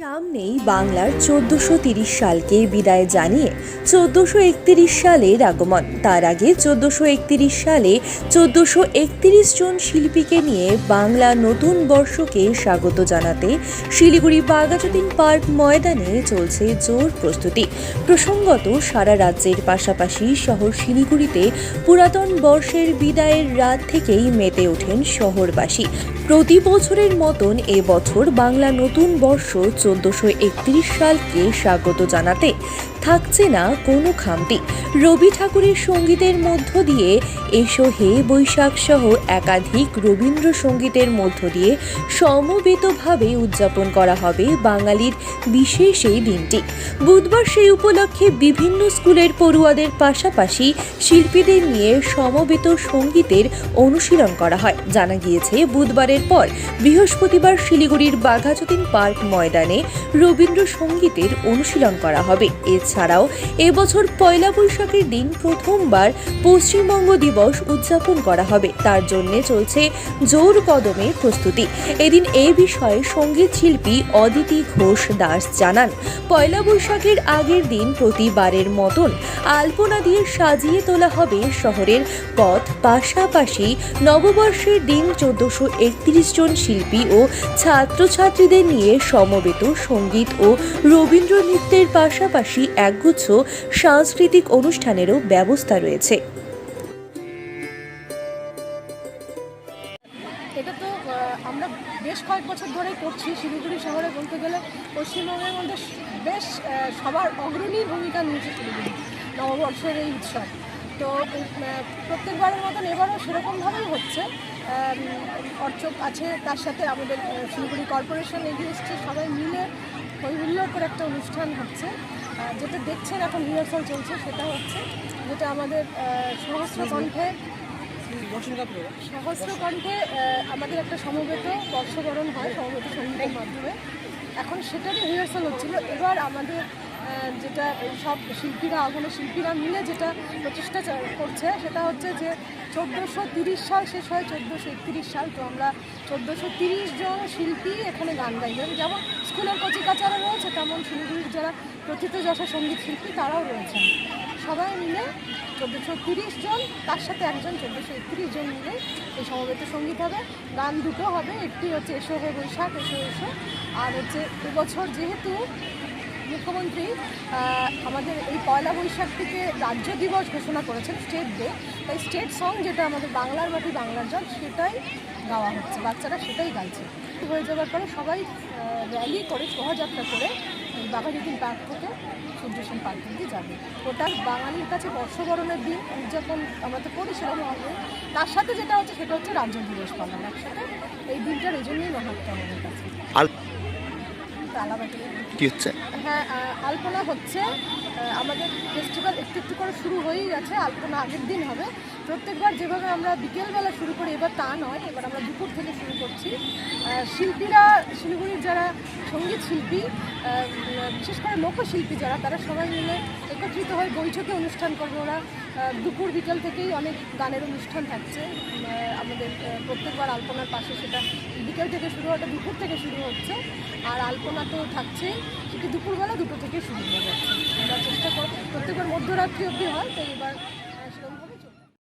সামনেই বাংলার চোদ্দশো তিরিশ সালকে বিদায় জানিয়ে চোদ্দশো একতিরিশ সালের আগমন। তার আগে চোদ্দশো একতিরিশ সালে চোদ্দশো একতিরিশ জন শিল্পীকে নিয়ে বাংলা নতুন বর্ষকে স্বাগত জানাতে শিলিগুড়ি বাগাজুদ্দিন পার্ক ময়দানে চলছে জোর প্রস্তুতি। প্রসঙ্গত সারা রাজ্যের পাশাপাশি শহর শিলিগুড়িতে পুরাতন বর্ষের বিদায়ের রাত থেকেই মেতে ওঠেন শহরবাসী। প্রতি বছরের মতন এবছর বাংলা নতুন বর্ষ চোদ্দশো সালকে স্বাগত জানাতে থাকছে না কোনো খামতি। রবি ঠাকুরের সঙ্গীতের মধ্য দিয়ে এসো হে বৈশাখ সহ একাধিক রবীন্দ্রসঙ্গীতের মধ্য দিয়ে সমবেতভাবে উদযাপন করা হবে বাঙালির বিশেষ এই দিনটি। বুধবার সেই উপলক্ষে বিভিন্ন স্কুলের পড়ুয়াদের পাশাপাশি শিল্পীদের নিয়ে সমবেত সঙ্গীতের অনুশীলন করা হয়। জানা গিয়েছে, বুধবারের পর বৃহস্পতিবার শিলিগুড়ির বাঘাযতীন পার্ক ময়দানে রবীন্দ্রসঙ্গীতের অনুশীলন করা হবে। এছাড়াও এবছর পয়লা বৈশাখের দিন প্রথমবার পশ্চিমবঙ্গ দিবস উদযাপন করা হবে। তার জন্য চলছে জোর কদমে প্রস্তুতি। এদিন এই বিষয়ে সংগীত শিল্পী অদিতি ঘোষ দাস জানান, পয়লা বৈশাখের আগের দিন প্রতিবারের মতন আলপনা দিয়ে সাজিয়ে তোলা হবে শহরের পথ। পাশাপাশি নববর্ষের দিন চোদ্দশো একত্রিশ জন শিল্পী ও ছাত্রছাত্রীদের নিয়ে সমবেত সংগীত ও রবীন্দ্র নৃত্যের পাশাপাশি একগুচ্ছ সাংস্কৃতিক অনুষ্ঠানেরও ব্যবস্থা রয়েছে। তো আমরা বেশ কয়েক বছর ধরেই করছি শিলিগুড়ি শহরে বলতে গেলে। পশ্চিমবঙ্গের মধ্যে বেশ সবার অগ্রণী ভূমিকা নিয়েছে শিলিগুড়ি নববর্ষের এই উৎসব। তো প্রত্যেকবারের মতন এবারও সেরকমভাবেই হচ্ছে। অর্চক আছে তার সাথে আমাদের শিলিগুড়ি কর্পোরেশন এগিয়ে এসছে। সবাই মিলে হই হুল্লোড় করে একটা অনুষ্ঠান হচ্ছে। যেটা দেখছেন এখন রিহার্সাল চলছে সেটা হচ্ছে যেটা আমাদের সহস্র কণ্ঠে সহস্র কণ্ঠে আমাদের একটা সমবেত বর্ষবরণ হয় সমবেত সঙ্গীতের মাধ্যমে। এখন সেটারই রিহার্সাল হচ্ছিল। এবার আমাদের যেটা সব শিল্পীরা ওখানে শিল্পীরা মিলে যেটা প্রচেষ্টা করছে, সেটা হচ্ছে যে চোদ্দোশো তিরিশ সাল শেষ হয়, চোদ্দোশো একত্রিশ সাল। তো আমরা চোদ্দোশো জন শিল্পী এখানে গান গাইবেন যেমন স্কুলের কচি কাচারা রয়েছে, তেমন শিলিগুড়ির যারা প্রথিতযশা সংগীত শিল্পী, তারাও রয়েছেন। সবাই মিলে চোদ্দোশো তিরিশ জন, তার সাথে একজন চোদ্দোশো একত্রিশ জন মিলে এই সমবেত সংগীত হবে। গান দুটো হবে, একটি হচ্ছে এসো হে বৈশাখ, এসো এসো। আর হচ্ছে এবছর যেহেতু মুখ্যমন্ত্রী আমাদের এই পয়লা বৈশাখ থেকে রাজ্য দিবস ঘোষণা করেছেন স্টেট ডে তাই স্টেট সং যেটা আমাদের বাংলার মাটি, বাংলার জল, সেটাই গাওয়া হচ্ছে। বাচ্চারা সেটাই গাইছে। হয়ে যাওয়ার পরে সবাই র্যালি করে শোভাযাত্রা করে বাঘাযতীন পার্ক থেকে সূর্য সেন পার্ক অব্দি যাবে। ওটা বাঙালির কাছে বর্ষবরণের দিন, উদযাপন আমরা তো করি সেরকম হবে তার সাথে যেটা হচ্ছে, সেটা হচ্ছে রাজ্য দিবস পালন। একসাথে এই দিনটার এই জন্যই মাহাত্ম আমাদের কাছে। কি হচ্ছে? হ্যাঁ আলপনা হচ্ছে। আমাদের ফেস্টিভ্যাল একটু একটু করে শুরু হয়েই গেছে। আলপনা আগের দিন হবে। প্রত্যেকবার যেভাবে আমরা বিকেলবেলা শুরু করি, এবার তা নয়, এবার আমরা দুপুর থেকে শুরু করছি। শিল্পীরা, শিলিগুড়ির যারা সংগীত শিল্পী বিশেষ করে লোকশিল্পী যারা, তারা সবাই মিলে একত্রিত হয়ে বৈঠকে অনুষ্ঠান করবে ওরা। দুপুর বিকেল থেকেই অনেক গানের অনুষ্ঠান থাকছে। আমাদের প্রত্যেকবার আলপনার পাশে সেটা বিকেল থেকে শুরু হওয়াটা দুপুর থেকে শুরু হচ্ছে। আর আলপনা তো থাকছেই সেটি দুপুরবেলা দুটো থেকে শুরু হয়ে যাচ্ছে। আমরা চেষ্টা করব, প্রত্যেকবার মধ্যরাত্রি অবধি হয়, তো এবার